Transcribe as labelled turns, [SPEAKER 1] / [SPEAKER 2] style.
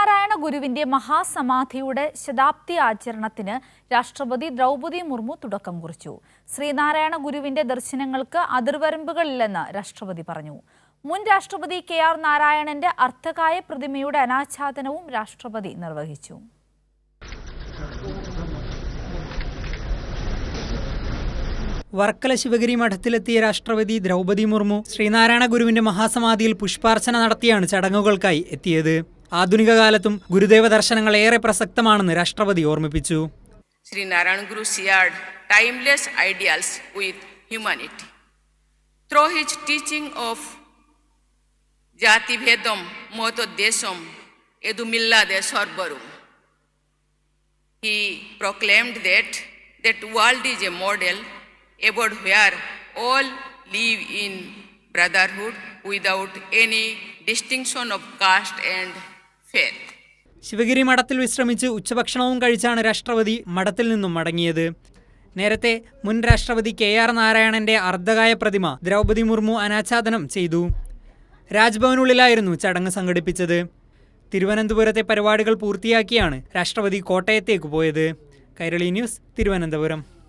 [SPEAKER 1] ശ്രീനാരായണ ഗുരുവിന്റെ മഹാസമാധിയുടെ ശതാബ്ദി ആചരണത്തിന് രാഷ്ട്രപതി ദ്രൗപദി മുർമു തുടക്കം കുറിച്ചു. ശ്രീനാരായണ ഗുരുവിന്റെ ദർശനങ്ങൾക്ക് അതിർവരമ്പുകളില്ലെന്ന് രാഷ്ട്രപതി പറഞ്ഞു. മുൻ രാഷ്ട്രപതി കെ ആർ നാരായണന്റെ അർത്ഥകായ പ്രതിമയുടെ അനാച്ഛാദനവും രാഷ്ട്രപതി നിർവഹിച്ചു.
[SPEAKER 2] വർക്കല ശിവഗിരി മഠത്തിലെത്തിയ രാഷ്ട്രപതി ദ്രൗപദി മുർമു ശ്രീനാരായണ ഗുരുവിന്റെ മഹാസമാധിയിൽ പുഷ്പാർച്ചന നടത്തിയാണ് ചടങ്ങുകൾക്കായി എത്തിയത്. ആധുനിക കാലത്തും ഗുരുദേവ ദർശനങ്ങൾ ഏറെ പ്രസക്തമാണെന്ന് രാഷ്ട്രപതി ഓർമ്മിപ്പിച്ചു
[SPEAKER 3] Shri timeless ideals with humanity. Through his teaching of Jati Bhedam Moto Desam Edu Millade Sarvarum, he proclaimed that that world is a model about where all live in brotherhood without any distinction of caste and
[SPEAKER 2] Sivagiri മഠത്തിൽ വിശ്രമിച്ച് ഉച്ചഭക്ഷണവും കഴിച്ചാണ് രാഷ്ട്രപതി മഠത്തിൽ നിന്നും മടങ്ങിയത്. നേരത്തെ മുൻ രാഷ്ട്രപതി K R നാരായണന്റെ അർദ്ധകായ പ്രതിമ ദ്രൗപദി മുർമു അനാച്ഛാദനം ചെയ്തു. രാജ്ഭവനുള്ളിലായിരുന്നു ചടങ്ങ് സംഘടിപ്പിച്ചത്. തിരുവനന്തപുരത്തെ പരിപാടികൾ പൂർത്തിയാക്കിയാണ് രാഷ്ട്രപതി കോട്ടയത്തേക്ക് പോയത്. കൈരളി ന്യൂസ് തിരുവനന്തപുരം.